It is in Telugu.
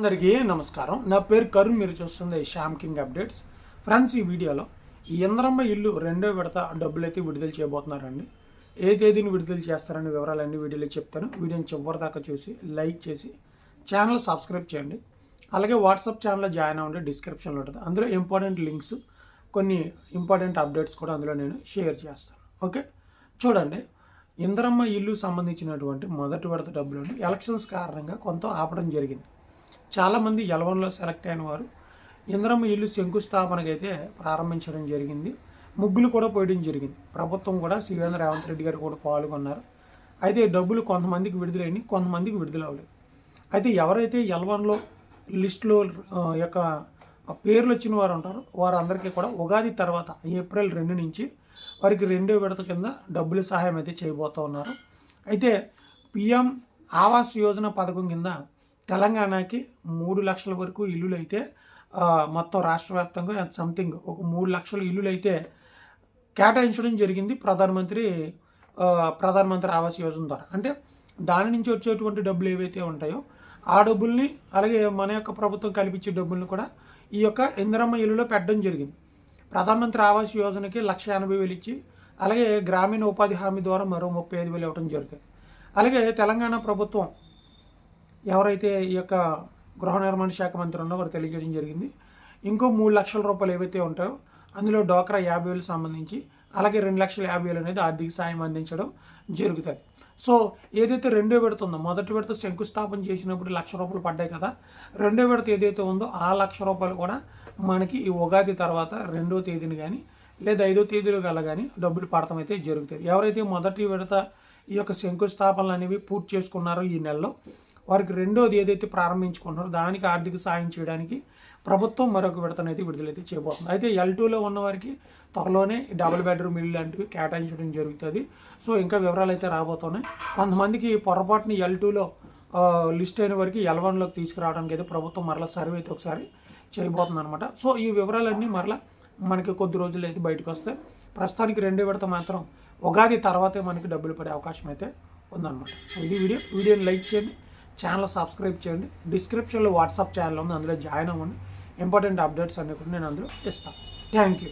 అందరికీ నమస్కారం. నా పేరు కరుణ్ మీరు చూస్తుంది శ్యామ్ కింగ్ అప్డేట్స్. ఫ్రెండ్స్ ఈ వీడియోలో ఈ ఇంద్రమ్మ ఇల్లు రెండో విడత డబ్బులు అయితే విడుదల చేయబోతున్నారండి. ఏ తేదీని విడుదల చేస్తారనే వివరాలన్నీ వీడియోలో చెప్తాను. వీడియోని చివరి దాకా చూసి లైక్ చేసి ఛానల్ సబ్స్క్రైబ్ చేయండి. అలాగే వాట్సాప్ ఛానల్లో జాయిన్ అవ్వండి డిస్క్రిప్షన్లో ఉంటుంది. అందులో ఇంపార్టెంట్ లింక్స్ కొన్ని ఇంపార్టెంట్ అప్డేట్స్ కూడా అందులో నేను షేర్ చేస్తాను. ఓకే? చూడండి. ఇంద్రమ్మ ఇల్లు సంబంధించినటువంటి మొదటి విడత డబ్బులను ఎలక్షన్స్ కారణంగా కొంత ఆపడం జరిగింది. చాలామంది ఎలవన్లో సెలెక్ట్ అయిన వారు ఇంద్రమ్మ ఇల్లు శంకుస్థాపనకైతే అయితే ప్రారంభించడం జరిగింది. ముగ్గులు కూడా పోయడం జరిగింది. ప్రభుత్వం కూడా సీవేంద్ర రేవంత్ రెడ్డి గారు కూడా పాల్గొన్నారు. అయితే డబ్బులు కొంతమందికి విడుదలైనవి కొంతమందికి విడుదల అవ్వలేదు. అయితే ఎవరైతే ఎల్వన్లో లిస్టులో యొక్క పేర్లు వచ్చిన వారు ఉంటారో వారందరికీ కూడా ఉగాది తర్వాత ఏప్రిల్ రెండు నుంచి వారికి రెండో విడత కింద డబ్బులు సహాయం అయితే చేయబోతూ ఉన్నారు అయితే పిఎం ఆవాస్ యోజన పథకం కింద తెలంగాణకి మూడు లక్షల వరకు ఇల్లులు అయితే మొత్తం రాష్ట్ర వ్యాప్తంగా సంథింగ్ ఒక మూడు లక్షల ఇల్లులు అయితే కేటాయించడం జరిగింది ప్రధానమంత్రి ప్రధానమంత్రి ఆవాస్ యోజన ద్వారా. అంటే దాని నుంచి వచ్చేటువంటి డబ్బులు ఏవైతే ఉంటాయో ఆ డబ్బుల్ని అలాగే మన యొక్క ప్రభుత్వం కల్పించే డబ్బుల్ని కూడా ఈ యొక్క ఇందిరమ్మ ఇల్లులో పెట్టడం జరిగింది. ప్రధానమంత్రి ఆవాస్ యోజనకి లక్ష ఎనభై వేలు ఇచ్చి అలాగే గ్రామీణ ఉపాధి హామీ ద్వారా మరో ముప్పై ఐదు వేలు ఇవ్వడం జరుగుతుంది. అలాగే తెలంగాణ ప్రభుత్వం ఎవరైతే ఈ యొక్క గృహ నిర్మాణ శాఖ మంత్రి ఉన్నో వారు తెలియజేయడం జరిగింది. ఇంకో మూడు లక్షల రూపాయలు ఏవైతే ఉంటాయో అందులో డోక్రా యాభై వేలు సంబంధించి అలాగే రెండు లక్షల యాభై వేలు అనేది ఆర్థిక సాయం అందించడం జరుగుతుంది. సో ఏదైతే రెండో విడత ఉందో మొదటి విడత శంకుస్థాపన చేసినప్పుడు లక్ష రూపాయలు పడ్డాయి కదా రెండో విడత ఏదైతే ఉందో ఆ లక్ష రూపాయలు కూడా మనకి ఈ ఉగాది తర్వాత రెండో తేదీని కానీ లేదా ఐదో తేదీలో గల కానీ డబ్బులు పడటం అయితే జరుగుతుంది. ఎవరైతే మొదటి విడత ఈ యొక్క శంకుస్థాపనలు అనేవి పూర్తి చేసుకున్నారో ఈ నెలలో వారికి రెండోది ఏదైతే ప్రారంభించుకుంటున్నారో దానికి ఆర్థిక సాయం చేయడానికి ప్రభుత్వం మరొక విడతనైతే విడుదలైతే చేయబోతుంది. అయితే ఎల్ టూలో ఉన్న వారికి త్వరలోనే డబుల్ బెడ్రూమ్ ఇల్లు లాంటివి కేటాయించడం జరుగుతుంది. సో ఇంకా వివరాలు అయితే రాబోతున్నాయి. కొంతమందికి పొరపాటుని ఎల్ టూలో లిస్ట్ అయిన వారికి ఎల్ వన్లోకి తీసుకురావడానికి అయితే ప్రభుత్వం మరలా సర్వే అయితే ఒకసారి చేయబోతుంది అనమాట సో ఈ వివరాలన్నీ మరలా మనకి కొద్ది రోజులు అయితే బయటకు వస్తాయి. ప్రస్తుతానికి రెండో విడత మాత్రం ఉగాది తర్వాతే మనకి డబ్బులు పడే అవకాశం అయితే ఉందన్నమాట. సో ఇది వీడియో. వీడియోని లైక్ చేయండి. ఛానల్ సబ్స్క్రైబ్ చేయండి. డిస్క్రిప్షన్లో వాట్సాప్ ఛానల్ ఉంది అందులో జాయిన్ అవ్వండి. ఇంపార్టెంట్ అప్డేట్స్ అన్నీ కూడా నేను అందులో ఇస్తాను. Thank you.